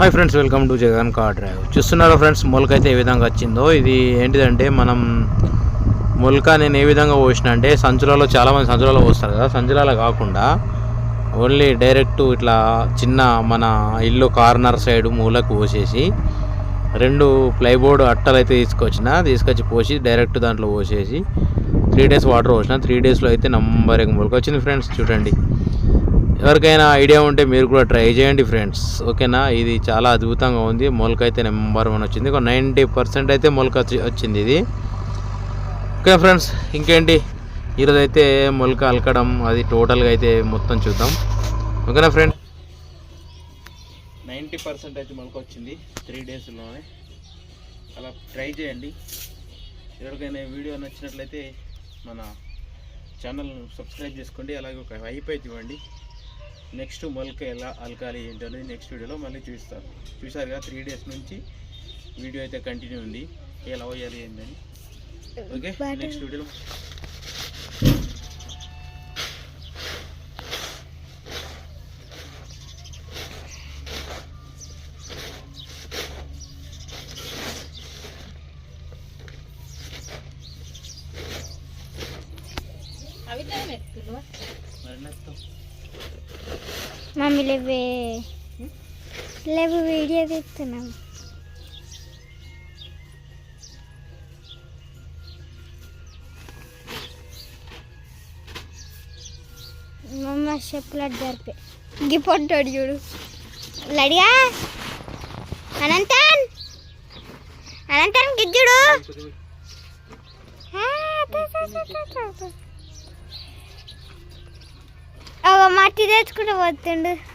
Hi friends welcome to Jagan car drive చూస్తున్నారా friends మొలక అయితే ఏ విధంగా వచ్చిందో? ఇది ఏంటిదంటే మనం మొలక నేను ఏ విధంగా పోసిన అంటే సంచులలో చాలామంది సంచులలో పోస్తారు కదా సంచులలో కాకుండా ఓన్లీ డైరెక్ట్ ఇట్లా చిన్న మన ఇల్లు కార్నర్ సైడ్ మూలకు పోసేసి రెండు ప్లైబోర్డ్ అట్టలు అయితే తీసుకొచ్చిన తీసుకొచ్చి పోసి డైరెక్ట్ దాంట్లో పోసేసి త్రీ డేస్ వాటర్ పోసిన. త్రీ డేస్లో అయితే నంబర్ ఒక మొలక వచ్చింది ఫ్రెండ్స్ చూడండి. ఎవరికైనా ఐడియా ఉంటే మీరు కూడా ట్రై చేయండి ఫ్రెండ్స్. ఓకేనా? ఇది చాలా అద్భుతంగా ఉంది. మొలక అయితే నెంబర్ వన్ వచ్చింది. ఒక నైంటీ పర్సెంట్ అయితే మొలక వచ్చింది ఇది. ఓకే ఫ్రెండ్స్ ఇంకేంటి? ఈరోజు అయితే మొలక అలకడం అది టోటల్గా అయితే మొత్తం చూద్దాం. ఓకేనా ఫ్రెండ్? నైంటీ పర్సెంట్ అయితే మొలక వచ్చింది త్రీ డేస్లోనే. అలా ట్రై చేయండి. ఎవరికైనా వీడియో నచ్చినట్లయితే మన ఛానల్ సబ్స్క్రైబ్ చేసుకోండి. అలాగే ఒక హైప్ అయితే ఇవ్వండి. నెక్స్ట్ మొలక ఎలా అలకాలి ఏంటి అనేది నెక్స్ట్ వీడియోలో మళ్ళీ చూపిస్తాను చూసారుగా త్రీ డేస్ నుంచి వీడియో అయితే కంటిన్యూ ఉంది. ఎలా పోయాలి ఏంటని ఓకే నెక్స్ట్ వీడియోలో. లేవే. లేవు వీడియో తీస్తున్నాం. మమ్మ చెప్పులాడు జరిపే. గిపొట్టాడు చూడు. లడిగా. అనంతన్. అనంతన్ గిజ్జుడు ఆ, మట్టి తెచ్చుకుంటూ పోతుండు.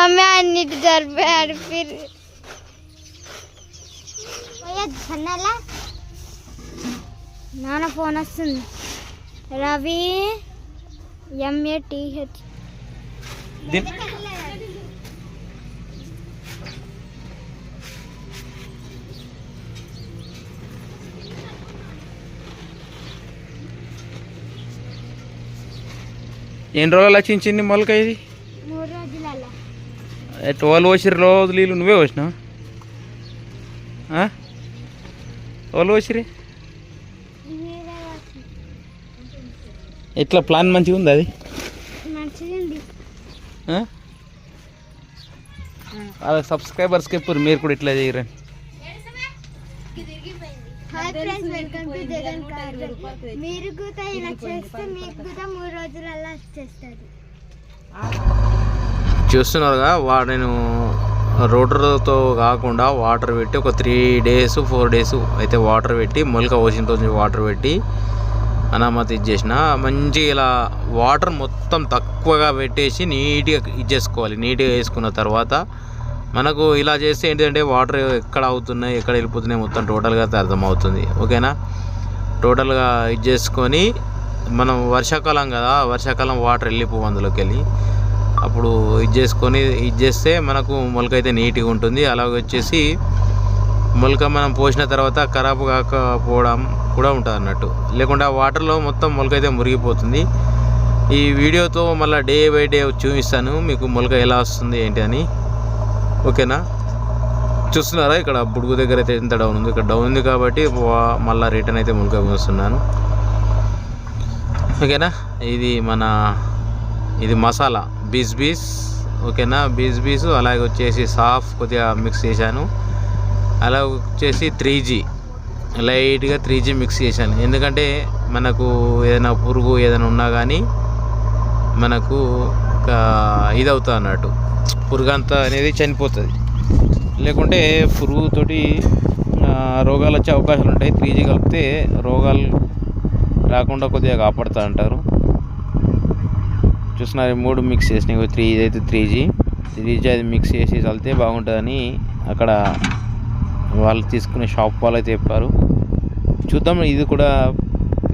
తా, తా, తా. ఒక మట్టి తెచ్చుకుంటూ పోతుండు మమ్మీ అన్నిటి జరిపి ఆడిపిరు నాన్న ఫోన్ వస్తుంది రవి ఎంఏ టీహెచ్ దీని ఎన్ని రోజులు వచ్చించింది మొలక ఇది మూడు రోజులలో ట్వెల్వ్ వచ్చిరు రోజు నీళ్ళు నువ్వే వచ్చినావు ట్వెల్వ్ వచ్చిరి ఎట్లా ప్లాన్ మంచిగా ఉంది అది? అలా సబ్స్క్రైబర్స్కి ఎప్పుడు మీరు కూడా ఇట్లా చేయరండి hi friends welcome to Jagan car మీరు కూడా ఇలా చేస్తే మీకు కూడా మూడు రోజులలో వచ్చేస్తుంది. చూస్తున్నారుగా వా నేను రోటర్తో కాకుండా వాటర్ పెట్టి ఒక త్రీ డేస్ ఫోర్ డేస్ అయితే వాటర్ పెట్టి మొలక పోసిన రోజు వాటర్ పెట్టి అనామతి ఇచ్చేసిన. మంచిగా ఇలా వాటర్ మొత్తం తక్కువగా పెట్టేసి నీట్గా ఇచ్చేసుకోవాలి. నీట్గా వేసుకున్న తర్వాత మనకు ఇలా చేస్తే ఏంటంటే వాటర్ ఎక్కడ అవుతున్నాయి ఎక్కడ వెళ్ళిపోతున్నాయి మొత్తం టోటల్గా అర్థమవుతుంది. ఓకేనా? టోటల్గా ఇది చేసుకొని మనం వర్షాకాలం కదా వర్షాకాలం వాటర్ వెళ్ళిపోవు అందులోకి వెళ్ళి అప్పుడు ఇది చేసుకొని ఇది చేస్తే మనకు మొలక అయితే నీట్గా ఉంటుంది. అలాగే వచ్చేసి మొలక మనం పోసిన తర్వాత ఖరాబ్ కాకపోవడం కూడా ఉంటుంది అన్నట్టు. లేకుండా వాటర్లో మొత్తం మొలక అయితే మురిగిపోతుంది. ఈ వీడియోతో మళ్ళీ డే బై డే చూపిస్తాను మీకు మొలక ఎలా వస్తుంది ఏంటి అని. ఓకేనా? చూస్తున్నారా? ఇక్కడ బుడుగు దగ్గర అయితే ఎంత డౌన్ ఉంది? ఇక్కడ డౌన్ ఉంది కాబట్టి మళ్ళీ రిటర్న్ అయితే మొలక పోస్తున్నాను. ఓకేనా? ఇది మన ఇది మసాలా. బీస్ బీస్ ఓకేనా? బీస్ బీస్ అలాగే వచ్చేసి సాఫ్ కొద్దిగా మిక్స్ చేశాను. అలా వచ్చేసి త్రీ జీ లైట్గా త్రీ జీ మిక్స్ చేశాను. ఎందుకంటే మనకు ఏదైనా పురుగు ఏదైనా ఉన్నా కానీ మనకు ఒక ఇది అవుతుంది అన్నట్టు. పురుగు అంతా అనేది చనిపోతుంది. లేకుంటే పురుగుతోటి రోగాలు వచ్చే అవకాశాలు ఉంటాయి త్రీ జీ కలిపితే రోగాలు రాకుండా కొద్దిగా కాపాడుతూ అంటారు. చూస్తున్నారు మూడు మిక్స్ చేసినాయి. త్రీ అయితే త్రీ జీ త్రీ జీ అది మిక్స్ చేసి చల్లితే బాగుంటుందని అక్కడ వాళ్ళు తీసుకునే షాప్ వాళ్ళు అయితే చెప్పారు. చూద్దాం ఇది కూడా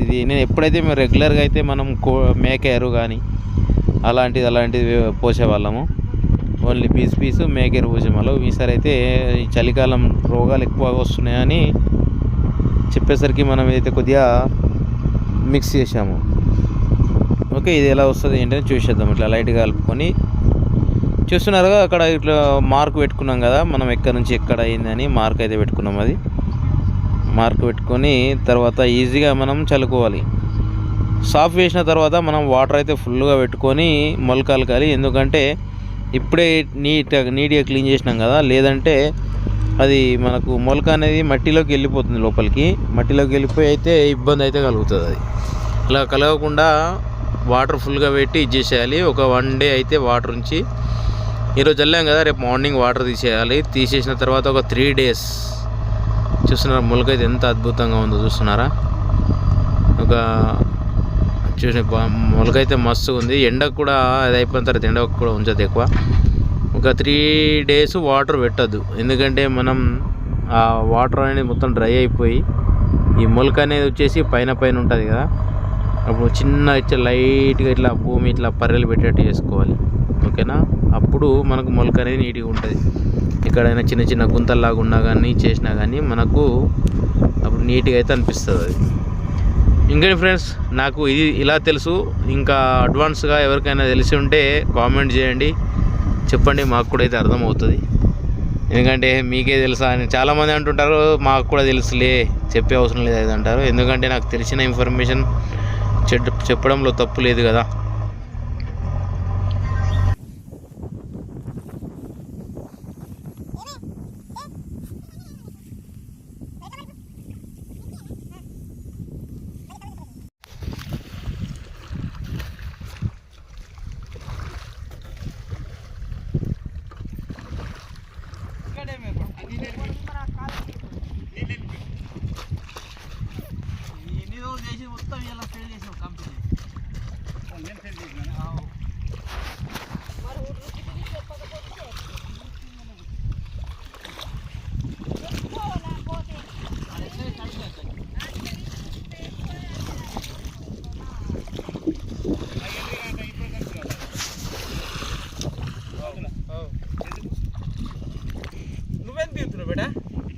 ఇది నేను ఎప్పుడైతే మేము రెగ్యులర్గా అయితే మనం కో మేక ఎరువు కానీ అలాంటిది అలాంటిది పోసేవాళ్ళము. ఓన్లీ పీస్ పీసు మేకేరు పోసేవాళ్ళం. ఈసారి అయితే ఈ చలికాలం రోగాలు ఎక్కువ వస్తున్నాయని చెప్పేసరికి మనం అయితే కొద్దిగా మిక్స్ చేసాము ఓకే ఇది ఎలా వస్తుంది ఏంటని చూసేద్దాం. ఇట్లా లైట్గా కలుపుకొని చూస్తున్నారుగా అక్కడ ఇట్లా మార్క్ పెట్టుకున్నాం కదా మనం ఎక్కడి నుంచి ఎక్కడ అయిందని మార్క్ అయితే పెట్టుకున్నాం అది. మార్క్ పెట్టుకొని తర్వాత ఈజీగా మనం చల్లుకోవాలి. సాఫ్ వేసిన తర్వాత మనం వాటర్ అయితే ఫుల్గా పెట్టుకొని మొలకలకాలి ఎందుకంటే ఇప్పుడే నీట్గా నీట్గా క్లీన్ చేసినాం కదా లేదంటే అది మనకు మొలక అనేది మట్టిలోకి వెళ్ళిపోతుంది లోపలికి. మట్టిలోకి వెళ్ళిపోయి అయితే ఇబ్బంది అయితే కలుగుతుంది అది. అలా కలగకుండా వాటర్ ఫుల్గా పెట్టి ఇచ్చేసేయాలి ఒక వన్ డే అయితే వాటర్ ఉంచి ఈరోజు వెళ్ళాం కదా రేపు మార్నింగ్ వాటర్ తీసేయాలి. తీసేసిన తర్వాత ఒక త్రీ డేస్. చూస్తున్నారా మొలక అయితే ఎంత అద్భుతంగా ఉందో చూస్తున్నారా? ఒక చూసిన మొలక అయితే మస్తుగా ఉంది. ఎండకు కూడా అది అయిపోయిన తర్వాత ఎండకు కూడా ఉంచదు ఎక్కువ. ఒక త్రీ డేస్ వాటర్ పెట్టద్దు. ఎందుకంటే మనం ఆ వాటర్ అనేది మొత్తం డ్రై అయిపోయి ఈ మొలక అనేది వచ్చేసి పైన పైన ఉంటుంది కదా. అప్పుడు చిన్న ఇట్లా లైట్గా ఇట్లా భూమి ఇట్లా పర్రెలు పెట్టేట్టు చేసుకోవాలి. ఓకేనా? అప్పుడు మనకు మొలక అనేది నీట్గా ఉంటుంది. ఎక్కడైనా చిన్న చిన్న గుంతల్లాగా ఉన్నా కానీ చేసినా కానీ మనకు అప్పుడు నీట్గా అయితే అనిపిస్తుంది అది. ఇంకేంటి ఫ్రెండ్స్? నాకు ఇది ఇలా తెలుసు. ఇంకా అడ్వాన్స్గా ఎవరికైనా తెలిసి ఉంటే కామెంట్ చేయండి. చెప్పండి మాకు కూడా అయితే అర్థమవుతుంది. ఎందుకంటే మీకే తెలుసా అని చాలామంది అంటుంటారు మాకు కూడా తెలుసులే చెప్పే అవసరం లేదు అది అంటారు. ఎందుకంటే నాకు తెలిసిన ఇన్ఫర్మేషన్ చెప్పడంలో తప్పు లేదు కదా?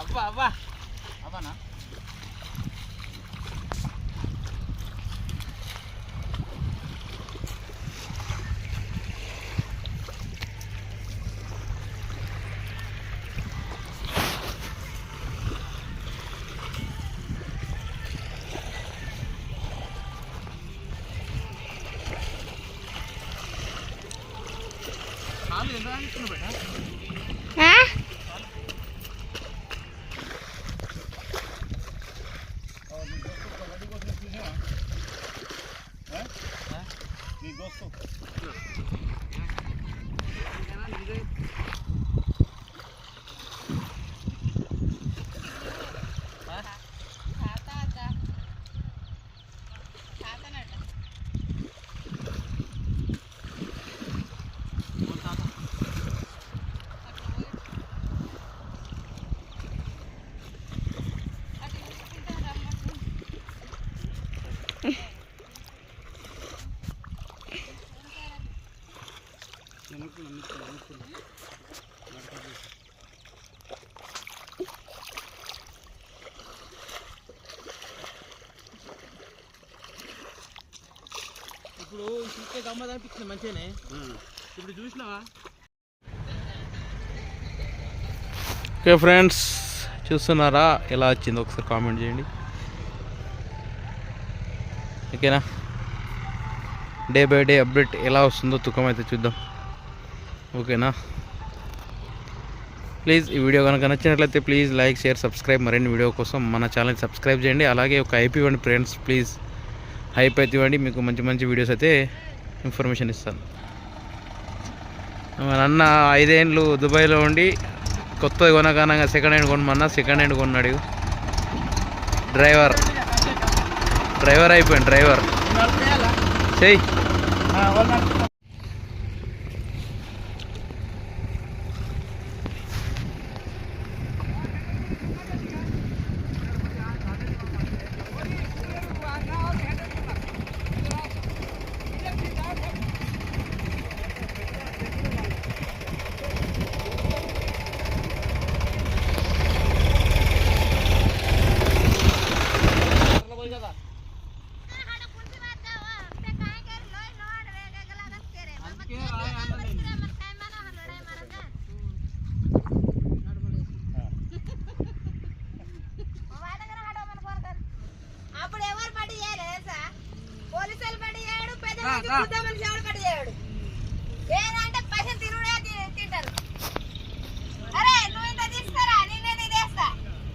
అబ్బా అబ్బా అబ్బానా ఆ? అప్పుడు చూస్తే గమ్మది అనిపించింది మంచిగానే. ఇప్పుడు చూసినావా? ఓకే ఫ్రెండ్స్ చూస్తున్నారా? ఎలా వచ్చిందో ఒకసారి కామెంట్ చేయండి. ఓకేనా? డే బై డే అప్డేట్ ఎలా వస్తుందో తుకం అయితే చూద్దాం. ఓకేనా? ప్లీజ్ ఈ వీడియో కనుక నచ్చినట్లయితే ప్లీజ్ లైక్ షేర్ సబ్స్క్రైబ్ మరిన్ని వీడియో కోసం మన ఛానల్ సబ్స్క్రైబ్ చేయండి. అలాగే ఒక IP one friends please hype అయితే ఇవ్వండి మీకు మంచి మంచి వీడియోస్ అయితే ఇన్ఫర్మేషన్ ఇస్తాను. మా అన్న ఐదేండ్లు దుబాయ్లో ఉండి కొత్త కొనగానంగా సెకండ్ హ్యాండ్ కొనమన్నా సెకండ్ హ్యాండ్ కొన్నాడు. డ్రైవర్ డ్రైవర్ అయిపోయింది డ్రైవర్ చెయ్యి. ఎవడు పడి చేయడు? ఏదంటే పైసలు తింటారు. అరే నువ్వు ఇంత తీసుకురా నేనే తీసేస్తా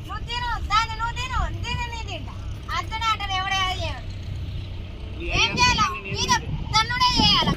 నువ్వు తిను దాన్ని నువ్వు తిను దీన్ని నీ తింటా. అర్జున అంటారు ఎవడే అది చేయడు. ఏం చేయాలి? మీద తన్నుడే చేయాలి?